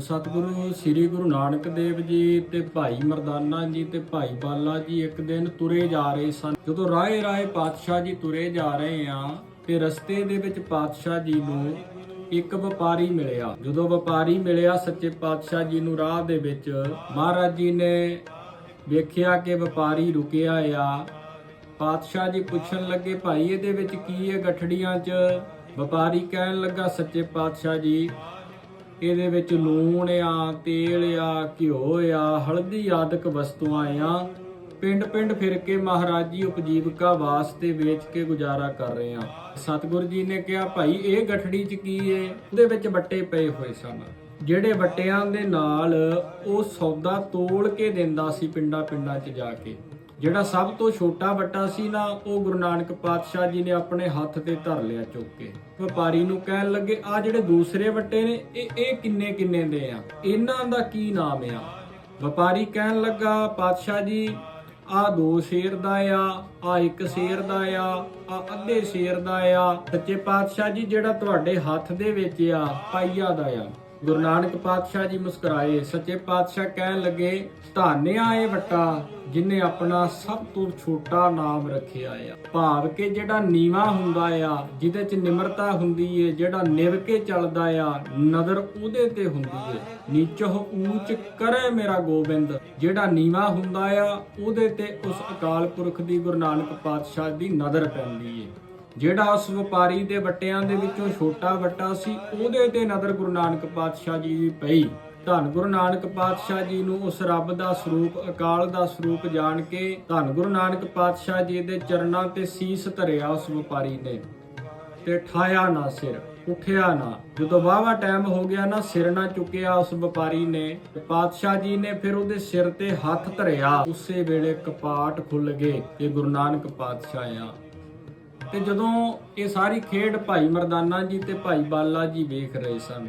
ਸਤਿਗੁਰੂ ਸ੍ਰੀ ਗੁਰੂ ਨਾਨਕ ਦੇਵ ਜੀ ਤੇ ਭਾਈ ਮਰਦਾਨਾ ਜੀ ਤੇ ਭਾਈ ਬਾਲਾ ਜੀ ਇੱਕ ਦਿਨ ਤੁਰੇ ਜਾ ਰਹੇ ਸਨ। ਜਦੋਂ ਰਾਏ ਰਾਏ ਪਾਤਸ਼ਾਹ ਜੀ ਤੁਰੇ ਜਾ ਰਹੇ ਆ ਤੇ ਰਸਤੇ ਦੇ ਵਿੱਚ ਪਾਤਸ਼ਾਹ ਜੀ ਨੂੰ ਇੱਕ ਵਪਾਰੀ ਮਿਲਿਆ। ਜਦੋਂ ਵਪਾਰੀ ਮਿਲਿਆ, ਸੱਚੇ ਪਾਤਸ਼ਾਹ ਜੀ ਨੂੰ ਰਾਹ ਦੇ ਵਿੱਚ ਮਹਾਰਾਜ ਜੀ ਨੇ ਵੇਖਿਆ ਕਿ ਵਪਾਰੀ ਰੁਕਿਆ ਆ। ਪਾਤਸ਼ਾਹ ਜੀ ਪੁੱਛਣ ਲੱਗੇ, ਭਾਈ, ਇਹਦੇ ਵਿੱਚ ਕੀ ਹੈ? ਗਠੜੀਆਂ 'ਚ ਵਪਾਰੀ ਕਹਿਣ ਲੱਗਾ, ਸੱਚੇ ਪਾਤਸ਼ਾਹ ਜੀ ਇਹਦੇ ਵਿੱਚ ਲੂਣ ਆ, ਤੇਲ ਆ, ਘਿਓ ਆ, ਹਲਦੀ ਆਦਿਕ ਵਸਤੂਆਂ ਆ। ਪਿੰਡ ਪਿੰਡ ਫਿਰ ਕੇ ਮਹਾਰਾਜ ਜੀ ਉਪਜੀਵਕਾ ਵਾਸਤੇ ਵੇਚ ਕੇ ਗੁਜ਼ਾਰਾ ਕਰ ਰਹੇ ਆ। ਸਤਿਗੁਰ ਜੀ ਨੇ ਕਿਹਾ, ਭਾਈ, ਇਹ ਗਠੜੀ 'ਚ ਕੀ ਏ? ਉਹਦੇ ਵਿੱਚ ਵੱਟੇ ਪਏ ਹੋਏ ਸਨ। ਜਿਹੜੇ ਵੱਟਿਆਂ ਦੇ ਨਾਲ ਉਹ ਸੌਦਾ ਤੋਲ ਕੇ ਦਿੰਦਾ ਸੀ ਪਿੰਡਾਂ ਪਿੰਡਾਂ 'ਚ ਜਾ ਕੇ। ਜਿਹੜਾ ਸਭ ਤੋਂ ਛੋਟਾ ਵੱਟਾ ਸੀ ਨਾ, ਉਹ ਗੁਰੂ ਨਾਨਕ ਪਾਤਸ਼ਾਹ ਜੀ ਨੇ ਆਪਣੇ ਹੱਥ ਤੇ ਧਰ ਲਿਆ ਚੁੱਕ ਕੇ। ਵਪਾਰੀ ਨੂੰ ਕਹਿਣ ਲੱਗੇ, ਆ ਜਿਹੜੇ ਦੂਸਰੇ ਵੱਟੇ ਨੇ, ਇਹ ਇਹ ਕਿੰਨੇ ਕਿੰਨੇ ਦੇ ਆ? ਇਹਨਾਂ ਦਾ ਕੀ ਨਾਮ ਆ? ਵਪਾਰੀ ਕਹਿਣ ਲੱਗਾ, ਪਾਤਸ਼ਾਹ ਜੀ, ਆ ਦੋ ਸ਼ੇਰ ਦਾ ਆ ਆ ਇੱਕ ਸ਼ੇਰ ਦਾ ਆ ਆ ਅੱਧੇ ਸ਼ੇਰ ਦਾ ਆ। ਸੱਚੇ ਪਾਤਸ਼ਾਹ ਜੀ, ਜਿਹੜਾ ਤੁਹਾਡੇ ਹੱਥ ਦੇ ਵਿੱਚ ਆ, ਪਾਈਆ ਦਾ ਆ। ਗੁਰੂ ਨਾਨਕ ਪਾਤਸ਼ਾਹ ਜੀ ਮੁਸਕਰਾਏ, ਸੱਚੇ ਪਾਤਸ਼ਾਹ ਕਹਿਣ ਲੱਗੇ ਧਾਨਿਆ ਇਹ ਵੱਟਾ, ਜਿਨੇ ਆਪਣਾ ਸਭ ਤੋਂ ਛੋਟਾ ਨਾਮ ਰੱਖਿਆ ਆ। ਭਾਵ ਕਿ ਜਿਹੜਾ ਨੀਵਾ ਹੁੰਦਾ ਆ, ਜਿਹਦੇ ਚ ਨਿਮਰਤਾ ਹੁੰਦੀ ਏ, ਜਿਹੜਾ ਨਿਵ ਕੇ ਚੱਲਦਾ ਆ, ਨਜ਼ਰ ਉਹਦੇ ਤੇ ਹੁੰਦੀ ਏ। ਨੀਚੋ ਊਚ ਕਰੇ ਮੇਰਾ ਗੋਬਿੰਦ। ਜਿਹੜਾ ਨੀਵਾ ਹੁੰਦਾ ਆ, ਉਹਦੇ ਤੇ ਉਸ ਅਕਾਲ ਪੁਰਖ ਦੀ ਗੁਰੂ ਨਾਨਕ ਪਾਤਸ਼ਾਹ ਦੀ ਨਜ਼ਰ ਪੈਂਦੀ ਏ। ਜਿਹੜਾ ਉਸ ਵਪਾਰੀ ਦੇ ਵੱਟਿਆਂ ਦੇ ਵਿੱਚੋਂ ਛੋਟਾ ਵੱਟਾ ਸੀ, ਉਹਦੇ ਤੇ ਨਦਰ ਗੁਰੂ ਨਾਨਕ ਪਾਤਸ਼ਾਹ ਜੀ ਦੀ ਪਈ। ਧੰਨ ਗੁਰੂ ਨਾਨਕ ਪਾਤਸ਼ਾਹ ਜੀ ਨੂੰ ਉਸ ਰੱਬ ਦਾ ਸਰੂਪ, ਅਕਾਲ ਦਾ ਸਰੂਪ ਜਾਣ ਕੇ ਧੰਨ ਗੁਰੂ ਨਾਨਕ ਪਾਤਸ਼ਾਹ ਜੀ ਦੇ ਚਰਨਾਂ ਤੇ ਸੀਸ ਧਰਿਆ ਉਸ ਵਪਾਰੀ ਨੇ। ਤੇ ਠਾਇਆ ਨਾ ਸਿਰ, ਉੱਠਿਆ ਨਾ। ਜਦੋਂ ਵਾਵਾ ਟਾਈਮ ਹੋ ਗਿਆ ਨਾ, ਸਿਰ ਨਾ ਚੁੱਕਿਆ ਉਸ ਵਪਾਰੀ ਨੇ ਤੇ ਪਾਤਸ਼ਾਹ ਜੀ ਨੇ ਫਿਰ ਉਹਦੇ ਸਿਰ ਤੇ ਹੱਥ ਧਰਿਆ। ਉਸੇ ਵੇਲੇ ਕਪਾਟ ਖੁੱਲ ਗਏ ਤੇ ਗੁਰੂ ਨਾਨਕ ਪਾਤਸ਼ਾਹ ਆ ਤੇ ਜਦੋਂ ਇਹ ਸਾਰੀ ਖੇਡ ਭਾਈ ਮਰਦਾਨਾ ਜੀ ਤੇ ਭਾਈ ਬਾਲਾ ਜੀ ਵੇਖ ਰਹੇ ਸਨ।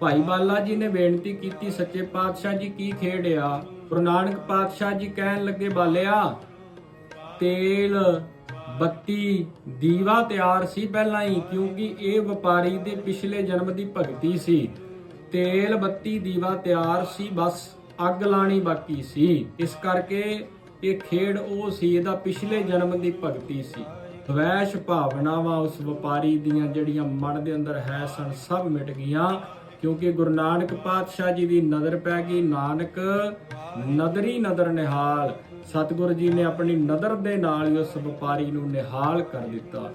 ਭਾਈ ਬਾਲਾ ਜੀ ਨੇ ਬੇਨਤੀ ਕੀਤੀ, ਸੱਚੇ ਪਾਤਸ਼ਾਹ ਜੀ ਕੀ ਖੇਡ ਆ? ਗੁਰੂ ਨਾਨਕ ਪਾਤਸ਼ਾਹ ਜੀ ਕਹਿਣ ਲੱਗੇ, ਬਾਲਿਆ, ਤੇਲ, ਬੱਤੀ, ਦੀਵਾ ਤਿਆਰ ਸੀ ਪਹਿਲਾਂ ਹੀ, ਕਿਉਂਕਿ ਇਹ ਵਪਾਰੀ ਦੇ ਪਿਛਲੇ ਜਨਮ ਦੀ ਭਗਤੀ ਸੀ। ਤੇਲ, ਬੱਤੀ, ਦੀਵਾ ਤਿਆਰ ਸੀ, ਬਸ ਅੱਗ ਲਾਣੀ ਬਾਕੀ ਸੀ। ਇਸ ਕਰਕੇ ਇਹ ਖੇਡ ਉਹ ਸੀ, ਇਹਦਾ ਪਿਛਲੇ ਜਨਮ ਦੀ ਭਗਤੀ ਸੀ। ਵੈਸ਼ ਭਾਵਨਾਵਾਂ ਉਸ ਵਪਾਰੀ ਦੀਆਂ ਜਿਹੜੀਆਂ ਮਨ ਦੇ ਅੰਦਰ ਹੈ ਸਨ, ਸਭ ਮਿਟ ਗਈਆਂ, ਕਿਉਂਕਿ ਗੁਰੂ ਨਾਨਕ ਪਾਤਸ਼ਾਹ ਜੀ ਦੀ ਨਜ਼ਰ ਪੈ ਗਈ। ਨਾਨਕ ਨਦਰੀ ਨਦਰ ਨਿਹਾਲ। ਸਤਿਗੁਰੂ ਜੀ ਨੇ ਆਪਣੀ ਨਦਰ ਦੇ ਨਾਲ ਹੀ ਉਸ ਵਪਾਰੀ ਨੂੰ ਨਿਹਾਲ ਕਰ ਦਿੱਤਾ।